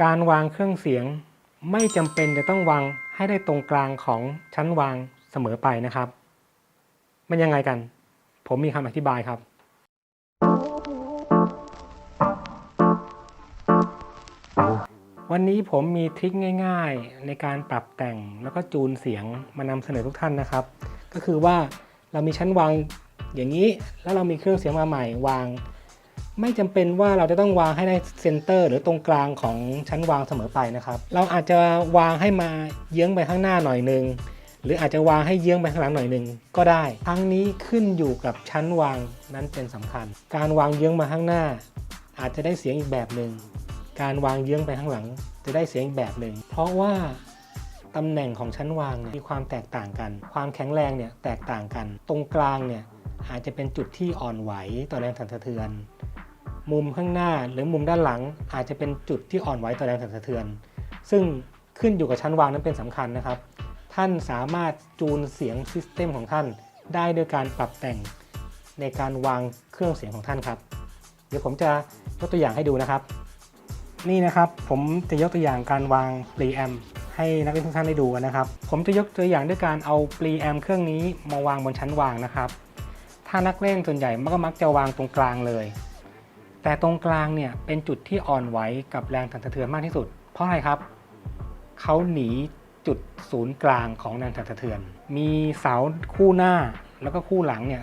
การวางเครื่องเสียงไม่จำเป็นจะต้องวางให้ได้ตรงกลางของชั้นวางเสมอไปนะครับ มันยังไงกัน ผมมีคำอธิบายครับ วันนี้ผมมีทริคง่าย ๆ ในการปรับแต่งแล้วก็จูนเสียงมานำเสนอทุกท่านนะครับ ก็คือว่าเรามีชั้นวางอย่างนี้แล้วเรามีเครื่องเสียงมาใหม่วาง ไม่จำเป็นว่าเราจะต้องวางให้ได้เซนเตอร์ หรือตรงกลางของชั้นวางเสมอไปนะครับ เราอาจจะวางให้มาเยื้องไปข้างหน้าหน่อยหนึง หรืออาจจะวางให้เยื้องไปข้างหลังหน่อยหนึ่งก็ได้ ทั้งนี้ขึ้นอยู่กับชั้นวางนั้นเป็นสำคัญ การวางเยื้องมาข้างหน้า อาจจะได้เสียงอีกแบบหนึ่ง การวางเยื้องไปข้างหลัง จะได้เสียงอีกแบบหนึ่ง เพราะว่าตำแหน่งของชั้นวางเนี่ยมีความแตกต่างกัน ความแข็งแรงเนี่ยแตกต่างกัน ตรงกลางเนี่ยอาจจะเป็นจุดที่อ่อนไหวต่อแรงสั่นสะเทือน มุมข้างหน้าหรือมุมด้านหลัง อาจจะเป็นจุดที่อ่อนไหวต่อแรงสั่นสะเทือน ซึ่งขึ้นอยู่กับชั้นวางนั้นเป็นสำคัญนะครับ ท่านสามารถจูนเสียงซิสเต็มของท่าน ได้โดยการปรับแต่งในการวางเครื่องเสียงของท่านครับ เดี๋ยวผมจะยกตัวอย่างให้ดูนะครับ นี่นะครับผมจะยกตัวอย่างการวางปรีแอมให้นักเรียนทุกท่านได้ดูกันนะครับ ผมจะยกตัวอย่างด้วยการเอาปรีแอมเครื่องนี้มาวางบนชั้นวางนะครับ ถ้านักเล่นส่วนใหญ่ก็มักจะวางตรงกลางเลย แต่ตรงกลางเนี่ยเป็นจุดที่อ่อนไหวกับแรงสั่นสะเทือนมากที่สุด เพราะอะไรครับ เขาหนีจุดศูนย์กลางของแรงสั่นสะเทือน มีเสาคู่หน้าแล้วก็คู่หลังเนี่ย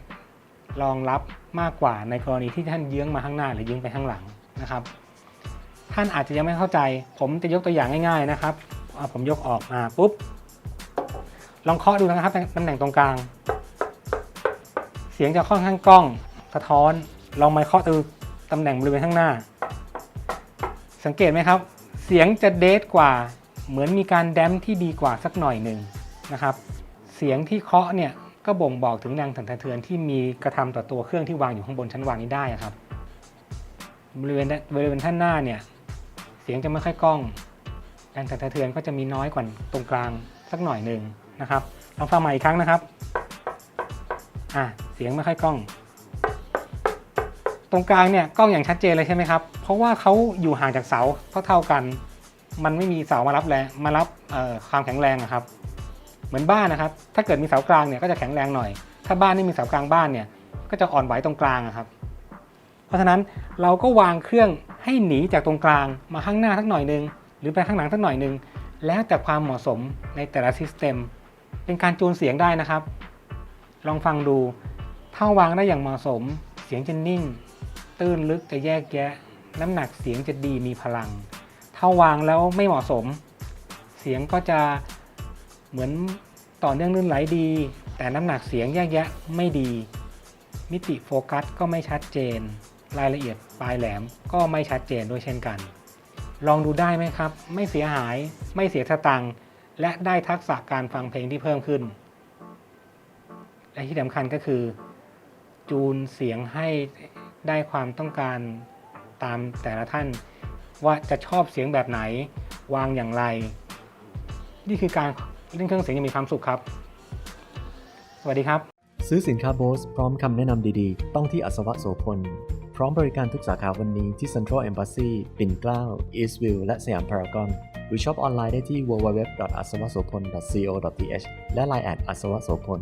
รองรับมากกว่าในกรณีที่ท่านเยื้องมาข้างหน้าหรือเยื้องไปข้างหลังนะครับ ท่านอาจจะยังไม่เข้าใจ ผมจะยกตัวอย่างง่ายๆนะครับเอาผมยกออกมาปุ๊บลองเคาะดูนะครับตำแหน่งตรงกลาง เสียงจะค่อนข้างกล้อง สะท้อนลองมาเคาะดู ตำแหน่งบริเวณข้างหน้า สังเกตไหมครับ เสียงจะเดทกว่า เหมือนมีการแดมที่ดีกว่าสักหน่อยหนึ่งนะครับ เสียงที่เคาะเนี่ยก็บ่งบอกถึงแรงสั่นสะเทือนที่มีกระทำต่อตัวเครื่องที่วางอยู่ข้างบนชั้นวางนี้ได้ครับ บริเวณบริเวณท่านหน้าเนี่ยเสียงจะไม่ค่อยก้อง แรงสั่นสะเทือนก็จะมีน้อยกว่าตรงกลางสักหน่อยหนึ่งนะครับลองฟังใหม่อีกครั้งนะครับอะเสียงไม่ค่อยก้อง ตรงกลางเนี่ยกล้องอย่างชัดเจนเลยใช่ไหมครับ เพราะว่าเขาอยู่ห่างจากเสาเท่าๆกัน มันไม่มีเสามารับแรงมารับความแข็งแรงอะครับ เหมือนบ้านนะครับ ถ้าเกิดมีเสากลางเนี่ยก็จะแข็งแรงหน่อย ถ้าบ้านไม่มีเสากลางบ้านเนี่ยก็จะอ่อนไหวตรงกลางครับ เพราะฉะนั้นเราก็วางเครื่องให้หนีจากตรงกลางมาข้างหน้าสักหน่อยหนึง หรือไปข้างหลังสักหน่อยหนึง แล้วแต่ความเหมาะสมในแต่ละซิสเต็มเป็นการจูนเสียงได้นะครับ ลองฟังดู ถ้าวางได้อย่างเหมาะสม เสียงจะนิ่ง ตื้นลึกจะแยกแยะ น้ำหนักเสียงจะดีมีพลัง ถ้าวางแล้วไม่เหมาะสม เสียงก็จะเหมือนต่อเนื่องลื่นไหลดี แต่น้ำหนักเสียงแยกแยะไม่ดี มิติโฟกัสก็ไม่ชัดเจน รายละเอียดปลายแหลมก็ไม่ชัดเจนด้วยเช่นกัน ลองดูได้ไหมครับ ไม่เสียหายไม่เสียสตังค์และได้ทักษะการฟังเพลงที่เพิ่มขึ้น และที่สำคัญก็คือ จูนเสียงให้ ได้ความต้องการตามแต่ละท่าน ว่าจะชอบเสียงแบบไหนวางอย่างไร นี่คือการเล่นเครื่องเสียงอย่างมีความสุขครับ สวัสดีครับ ซื้อสินค้าโบสพร้อมคำแนะนำดีๆ ต้องที่อัศวะโสพล พร้อมบริการทุกสาขาวันนี้ที่ Central Embassy ปิ่นเกล้า Eastview และสยามพารากอนหรือช็อปออนไลน์ได้ที่ www.asawasopol.co.th และ Line แอดอัศวะโสพล